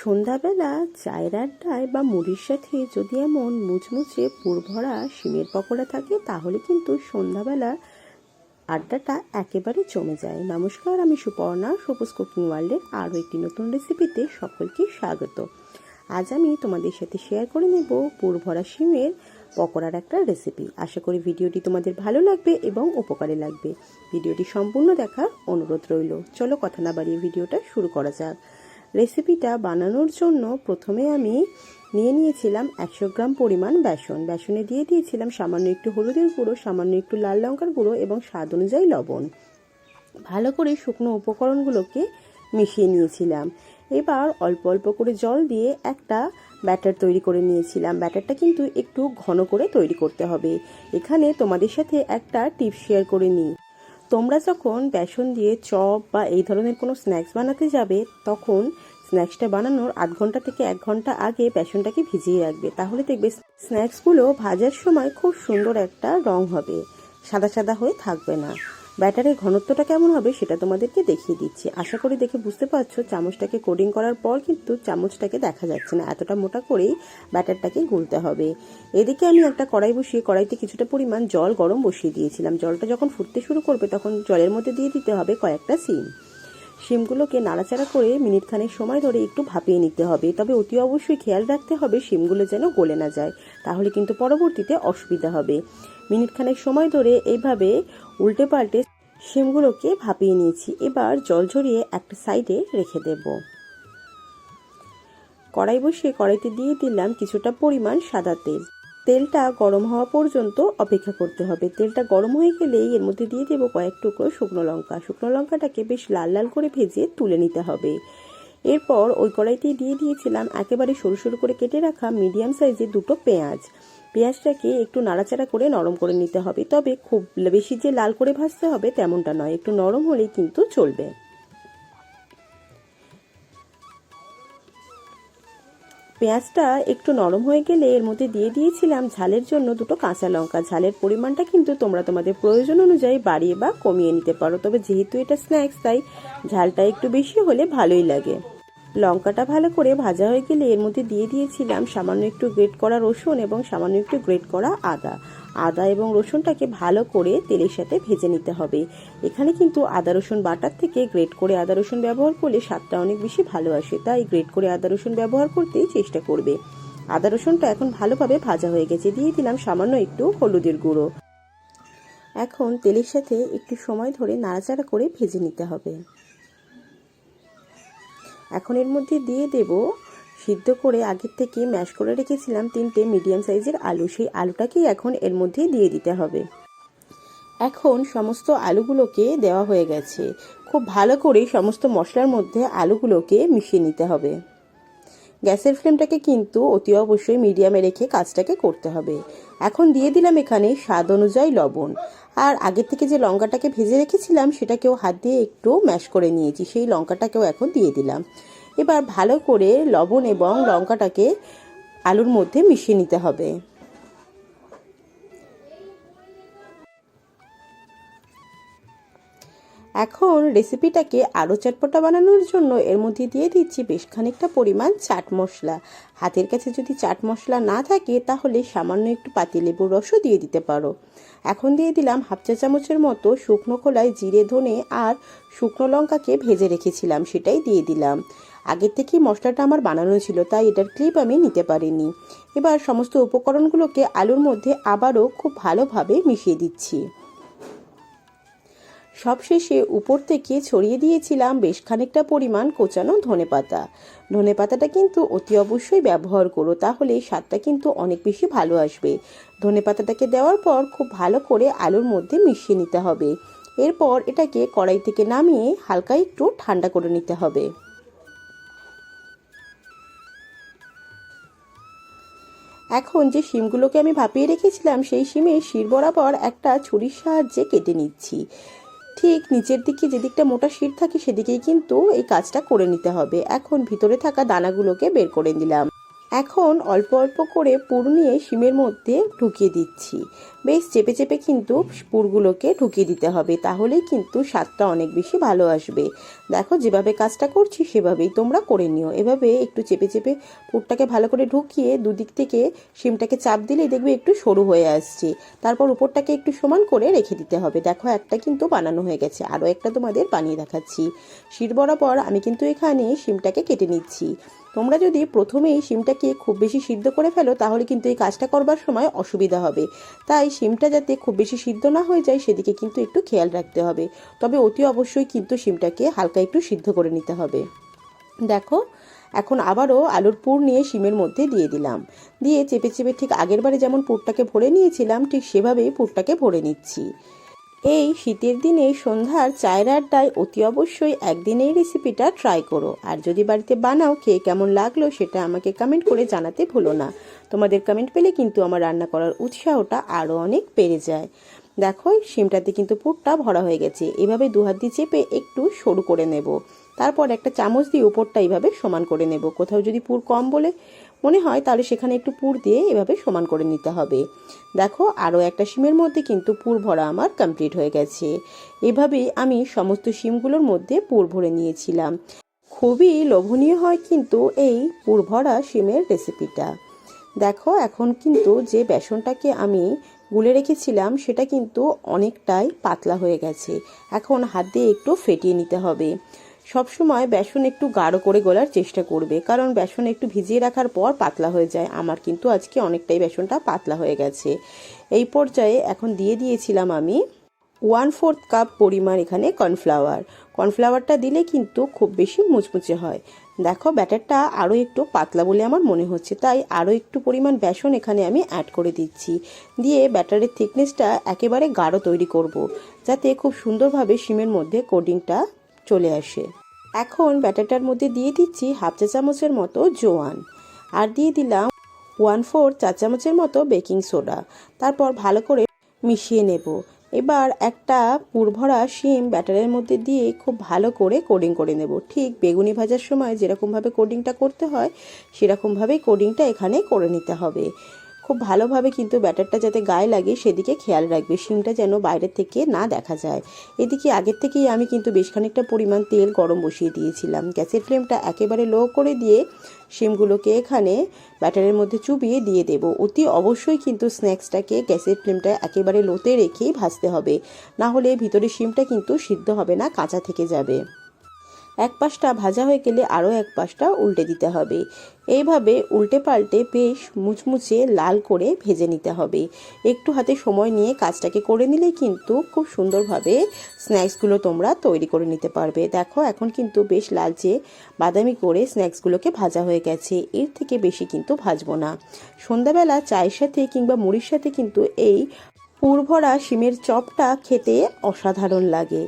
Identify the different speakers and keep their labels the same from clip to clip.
Speaker 1: সন্ধ্যাবেলা চায়ের আড্ডায় বা মুড়ির সাথে যদি এমন মুচমুচে পুরভরা শিমের পকোড়া থাকে, তাহলে কিন্তু সন্ধ্যাবেলা আড্ডাটা একেবারে জমে যায়। নমস্কার, আমি সুপর্ণা, সবুজ কুকিং ওয়ার্ল্ডের আরও একটি নতুন রেসিপিতে সকলকে স্বাগত। আজ আমি তোমাদের সাথে শেয়ার করে নেব পুরভরা শিমের পকোড়ার একটা রেসিপি। আশা করি ভিডিওটি তোমাদের ভালো লাগবে এবং উপকারে লাগবে। ভিডিওটি সম্পূর্ণ দেখার অনুরোধ রইল। চলো কথা না বাড়িয়ে ভিডিওটা শুরু করা যাক। রেসিপিটা বানানোর জন্য প্রথমে আমি নিয়ে নিয়েছিলাম একশো গ্রাম পরিমাণ বেসন। বেসনে দিয়ে দিয়েছিলাম সামান্য একটু হলুদের গুঁড়ো, সামান্য একটু লাল লঙ্কার গুঁড়ো এবং স্বাদ অনুযায়ী লবণ। ভালো করে শুকনো উপকরণগুলোকে মিশিয়ে নিয়েছিলাম। এবার অল্প অল্প করে জল দিয়ে একটা ব্যাটার তৈরি করে নিয়েছিলাম। ব্যাটারটা কিন্তু একটু ঘন করে তৈরি করতে হবে। এখানে তোমাদের সাথে একটা টিপ শেয়ার করে নিই। তোমরা যখন বেসন দিয়ে চপ বা এই ধরনের কোনো স্ন্যাক্স বানাতে যাবে, তখন স্ন্যাক্সটা বানানোর আধ ঘণ্টা থেকে এক ঘণ্টা আগে বেসনটাকে ভিজিয়ে রাখবে। তাহলে দেখবে স্ন্যাক্সগুলো ভাজার সময় খুব সুন্দর একটা রং হবে, সাদা সাদা হয়ে থাকবে না। ব্যাটারের ঘনত্বটা কেমন হবে সেটা তোমাদেরকে দেখিয়ে দিচ্ছি। আশা করি দেখে বুঝতে পারছ, চামচটাকে কোডিং করার পর কিন্তু চামচটাকে দেখা যাচ্ছে না। এতটা মোটা করেই ব্যাটারটাকে গুলতে হবে। এদিকে আমি একটা কড়াই বসিয়ে, কড়াইতে কিছুটা পরিমাণ জল গরম বসিয়ে দিয়েছিলাম। জলটা যখন ফুটতে শুরু করবে তখন জলের মধ্যে দিয়ে দিতে হবে কয়েকটা সিম। শিমগুলোকে নাড়াচাড়া করে মিনিট খানেক সময় ধরে একটু ভাপিয়ে নিতে হবে। তবে অতি অবশ্যই খেয়াল রাখতে হবে শিমগুলো যেন গলে না যায়, তাহলে কিন্তু পরবর্তীতে অসুবিধা হবে। মিনিট খানেক সময় ধরে এইভাবে উল্টে পাল্টে শিমগুলোকে ভাপিয়ে নিয়েছি। এবার জল ঝরিয়ে একটা সাইডে রেখে দেব। কড়াই বসিয়ে কড়াইতে দিয়ে দিলাম কিছুটা পরিমাণ সাদা তেল। তেলটা গরম হওয়া পর্যন্ত অপেক্ষা করতে হবে। তেলটা গরম হয়ে গেলেই এর মধ্যে দিয়ে দেবো কয়েক টুকরো শুকনো লঙ্কা। শুকনো লঙ্কাটাকে বেশ লাল লাল করে ভেজে তুলে নিতে হবে। এরপর ওই কড়াইতেই দিয়ে দিয়েছিলাম একেবারে সরু সরু করে কেটে রাখা মিডিয়াম সাইজের দুটো পেঁয়াজ। পেঁয়াজটাকে একটু নাড়াচাড়া করে নরম করে নিতে হবে। তবে খুব বেশি যে লাল করে ভাজতে হবে তেমনটা নয়, একটু নরম হলেই কিন্তু চলবে। পেঁয়াজটা একটু নরম হয়ে গেলে এর মধ্যে দিয়ে দিয়েছিলাম ঝালের জন্য দুটো কাঁচা লঙ্কা। ঝালের পরিমাণটা কিন্তু তোমরা তোমাদের প্রয়োজন অনুযায়ী বাড়িয়ে বা কমিয়ে নিতে পারো। তবে যেহেতু এটা স্ন্যাক্স, তাই ঝালটা একটু বেশি হলে ভালোই লাগে। লঙ্কাটা ভালো করে ভাজা হয়ে গেলে এর মধ্যে দিয়ে দিয়েছিলাম সামান্য একটু গ্রেট করা রসুন এবং সামান্য একটু গ্রেট করা আদা। আদা এবং রসুনটাকে ভালো করে তেলের সাথে ভেজে নিতে হবে। এখানে কিন্তু আদা রসুন বাটার থেকে গ্রেট করে আদা রসুন ব্যবহার করলে স্বাদটা অনেক বেশি ভালো আসে, তাই গ্রেট করে আদা রসুন ব্যবহার করতেই চেষ্টা করবে। আদা রসুনটা এখন ভালোভাবে ভাজা হয়ে গেছে, দিয়ে দিলাম সামান্য একটু হলুদের গুঁড়ো। এখন তেলের সাথে একটু সময় ধরে নাড়াচাড়া করে ভেজে নিতে হবে। এখন এর মধ্যে দিয়ে দেব সিদ্ধ করে আগের থেকে ম্যাশ করে রেখেছিলাম তিনটে মিডিয়াম সাইজের আলু। সেই আলুটাকেই এখন এর মধ্যে দিয়ে দিতে হবে। এখন সমস্ত আলুগুলোকে দেওয়া হয়ে গেছে। খুব ভালো করে সমস্ত মশলার মধ্যে আলুগুলোকে মিশিয়ে নিতে হবে। গ্যাসের ফ্লেমটাকে কিন্তু অতি অবশ্যই মিডিয়ামে রেখে কাজটাকে করতে হবে। এখন দিয়ে দিলাম এখানে স্বাদ অনুযায়ী লবণ। আর আগের থেকে যে লঙ্কাটাকে ভেজে রেখেছিলাম, সেটাকেও হাত দিয়ে একটু ম্যাশ করে নিয়েছি। সেই লঙ্কাটাকেও এখন দিয়ে দিলাম। এবার ভালো করে লবণ এবং লঙ্কাটাকে আলুর মধ্যে মিশিয়ে নিতে হবে। এখন রেসিপিটাকে আরও চটপটা বানানোর জন্য এর মধ্যে দিয়ে দিচ্ছি বেশ খানিকটা পরিমাণ চাট মশলা। হাতের কাছে যদি চাট মশলা না থাকে, তাহলে সামান্য একটু পাতিলেবুর রসও দিয়ে দিতে পারো। এখন দিয়ে দিলাম হাফ চা চামচের মতো শুকনো খোলায় জিরে, ধনে আর শুকনো লঙ্কাকে ভেজে রেখেছিলাম, সেটাই দিয়ে দিলাম। আগের থেকেই মশলাটা আমার বানানো ছিল, তাই এটার ক্লিপ আমি নিতে পারিনি। এবার সমস্ত উপকরণগুলোকে আলুর মধ্যে আবারও খুব ভালোভাবে মিশিয়ে দিচ্ছি। সবশেষে উপর থেকে ছড়িয়ে দিয়েছিলাম বেশ খানিকটা পরিমাণ কোচানো ধনে পাতা ধনে পাতাটা কিন্তু অতি অবশ্যই ব্যবহার করো, তাহলে স্বাদটা কিন্তু অনেক বেশি ভালো আসবে। ধনে পাতাটাকে দেওয়ার পর খুব ভালো করে আলুর মধ্যে মিশিয়ে নিতে হবে। এরপর এটাকে কড়াই থেকে নামিয়ে হালকা একটু ঠান্ডা করে নিতে হবে। এখন যে শিমগুলোকে আমি ভাপিয়ে রেখেছিলাম, সেই শিমের শির বরাবর একটা ছুরির সাহায্যে কেটে নিচ্ছি। ঠিক নিচের দিকে যেদিকটা মোটা শিট থাকে সেদিকেই কিন্তু এই কাজটা করে নিতে হবে। এখন ভিতরে থাকা দানাগুলোকে বের করে দিলাম এখন অল্প অল্প করে পুর নিয়ে শিমের মধ্যে ঢুকিয়ে দিচ্ছি। বেশ চেপে চেপে কিন্তু পুরগুলোকে ঢুকিয়ে দিতে হবে, তাহলেই কিন্তু স্বাদটা অনেক বেশি ভালো আসবে। দেখো, যেভাবে কাজটা করছি সেভাবেই তোমরা করে নিও। এভাবে একটু চেপে চেপে পুরটাকে ভালো করে ঢুকিয়ে দুদিক থেকে শিমটাকে চাপ দিলেই দেখবে একটু সরু হয়ে আসছে। তারপর উপরটাকে একটু সমান করে রেখে দিতে হবে। দেখো, একটা কিন্তু বানানো হয়ে গেছে। আরও একটা তোমাদের বানিয়ে দেখাচ্ছি। শির বরাবর আমি কিন্তু এখানে শিমটাকে কেটে নিচ্ছি। তোমরা যদি প্রথমেই শিমটাকে খুব বেশি সিদ্ধ করে ফেলো, তাহলে কিন্তু এই কাজটা করবার সময় অসুবিধা হবে। তাই শিমটা যাতে খুব বেশি সিদ্ধ না হয়ে যায়, সেদিকে কিন্তু একটু খেয়াল রাখতে হবে। তবে অতি অবশ্যই কিন্তু শিমটাকে হালকা একটু সিদ্ধ করে নিতে হবে। দেখো, এখন আবারও আলুর পুর নিয়ে শিমের মধ্যে দিয়ে দিলাম। দিয়ে চেপে চেপে ঠিক আগের বারে যেমন পুরটাকে ভরে নিয়েছিলাম, ঠিক সেভাবেই পুরটাকে ভরে নিচ্ছি। এই শীতের দিনে সন্ধ্যার চায়ের আড্ডায় অতি অবশ্যই একদিন এই রেসিপিটা ট্রাই করো। আর যদি বাড়িতে বানাও, খেয়ে কেমন লাগল সেটা আমাকে কমেন্ট করে জানাতে ভুলো না। তোমাদের কমেন্ট পেলে কিন্তু আমার রান্না করার উৎসাহটা আরও অনেক বেড়ে যায়। দেখো শিমটাতে কিন্তু পুরটা ভরা হয়ে গেছে। এভাবে দু হাত দিয়ে চেপে একটু সরু করে নেব। তারপর একটা চামচ দিয়ে উপরটা এইভাবে সমান করে নেব। কোথাও যদি পুর কম বলে মনে হয় তাহলে সেখানে একটু পুর দিয়ে এভাবে সমান করে নিতে হবে। দেখো, আরও একটা শিমের মধ্যে কিন্তু পুর ভরা আমার কমপ্লিট হয়ে গেছে। এভাবেই আমি সমস্ত শিমগুলোর মধ্যে পুর ভরে নিয়েছিলাম। খুবই লোভনীয় হয় কিন্তু এই পুর ভরা শিমের রেসিপিটা দেখো, এখন কিন্তু যে বেসনটাকে আমি গুলে রেখেছিলাম, সেটা কিন্তু অনেকটাই পাতলা হয়ে গেছে। এখন হাত দিয়ে একটু ফেটিয়ে নিতে হবে। সবসময় বেসন একটু গাঢ় করে গলার চেষ্টা করবে, কারণ বেসন একটু ভিজিয়ে রাখার পর পাতলা হয়ে যায়। আমার কিন্তু আজকে অনেকটাই বেসনটা পাতলা হয়ে গেছে। এই পর্যায়ে এখন দিয়ে দিয়েছিলাম আমি ওয়ান ফোর্থ কাপ পরিমাণ এখানে কর্নফ্লাওয়ার। কর্নফ্লাওয়ারটা দিলে কিন্তু খুব বেশি মুচমুচে হয়। দেখো, ব্যাটারটা আরও একটু পাতলা বলে আমার মনে হচ্ছে, তাই আরও একটু পরিমাণ বেসন এখানে আমি অ্যাড করে দিচ্ছি। দিয়ে ব্যাটারের থিকনেসটা একেবারে গাঢ় তৈরি করব। যাতে খুব সুন্দরভাবে শিমের মধ্যে কোডিংটা চলে আসে। এখন ব্যাটারটার মধ্যে দিয়ে দিচ্ছি হাফ চা চামচের মতো জোয়ান। আর দিয়ে দিলাম ওয়ান ফোর চা চামচের মতো বেকিং সোডা। তারপর ভালো করে মিশিয়ে নেব। এবার একটা পুরভরা শিম ব্যাটারের মধ্যে দিয়ে খুব ভালো করে কোডিং করে নেব। ঠিক বেগুনি ভাজার সময় যেরকমভাবে কোডিংটা করতে হয়, সেরকমভাবেই কোডিংটা এখানে করে নিতে হবে। খুব ভালোভাবে কিন্তু ব্যাটারটা যাতে গায়ে লাগে, সেদিকে খেয়াল রাখবে। শিমটা যেন বাইরের থেকে না দেখা যায়। এদিকে আগের থেকেই আমি কিন্তু বেশ খানিকটা পরিমাণ তেল গরম বসিয়ে দিয়েছিলাম। গ্যাসের ফ্লেমটা একেবারে লো করে দিয়ে শিমগুলোকে এখানে ব্যাটারের মধ্যে চুবিয়ে দিয়ে দেব। অতি অবশ্যই কিন্তু স্ন্যাক্সটাকে গ্যাসের ফ্লেমটা একেবারে লোতে রেখেই ভাজতে হবে। না হলে ভিতরে শিমটা কিন্তু সিদ্ধ হবে না, কাঁচা থেকে যাবে। এক পাশটা ভাজা হয়ে গেলে আরও এক পাশটা উল্টে দিতে হবে। এইভাবে উল্টে পাল্টে বেশ মুচমুচে লাল করে ভেজে নিতে হবে। একটু হাতে সময় নিয়ে কাজটাকে করে নিলে কিন্তু খুব সুন্দরভাবে স্ন্যাক্সগুলো তোমরা তৈরি করে নিতে পারবে। দেখো, এখন কিন্তু বেশ লালচে বাদামি করে স্ন্যাক্সগুলোকে ভাজা হয়ে গেছে। এর থেকে বেশি কিন্তু ভাজবো না। সন্ধ্যাবেলা চায়ের সাথে কিংবা মুড়ির সাথে কিন্তু এই পুরভরা শিমের চপটা খেতে অসাধারণ লাগে।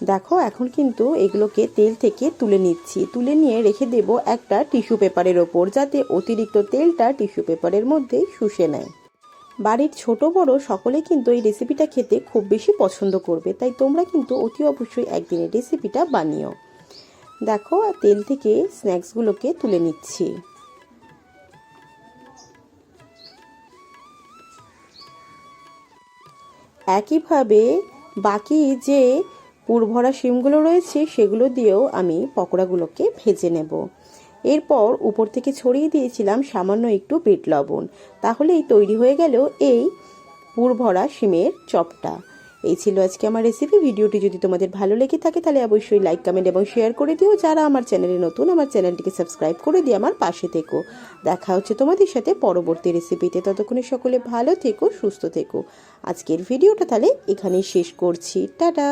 Speaker 1: দেখো, এখন কিন্তু এগুলোকে তেল থেকে তুলে নিচ্ছি। তুলে নিয়ে রেখে দেব একটা টিস্যু পেপারের ওপর, যাতে অতিরিক্ত তেলটা টিস্যু পেপারের মধ্যে শুষে নেয়। বাড়ির ছোট বড় সকলে কিন্তু এই রেসিপিটা খেতে খুব বেশি পছন্দ করবে, তাই তোমরা কিন্তু অতি অবশ্যই একদিনের রেসিপিটা বানিও। দেখো, তেল থেকে স্ন্যাক্সগুলোকে তুলে নিচ্ছি। একইভাবে বাকি যে পুরভরা শিমগুলো রয়েছে, সেগুলো দিয়েও আমি পকোড়াগুলোকে ভেজে নেব। এরপর উপর থেকে ছড়িয়ে দিয়েছিলাম সামান্য একটু বিট লবণ। তাহলেই তৈরি হয়ে গেল এই পুরভরা শিমের চপটা। এই ছিল আজকে আমার রেসিপি ভিডিওটি যদি তোমাদের ভালো লেগে থাকে তাহলে অবশ্যই লাইক কমেন্ট এবং শেয়ার করে দিও। যারা আমার চ্যানেলে নতুন, আমার চ্যানেলটিকে সাবস্ক্রাইব করে দিয়ে আমার পাশে থেকো। দেখা হচ্ছে তোমাদের সাথে পরবর্তী রেসিপিতে ততক্ষণে সকলে ভালো থেকো, সুস্থ থেকো। আজকের ভিডিওটা তাহলে এখানেই শেষ করছি। টাটা!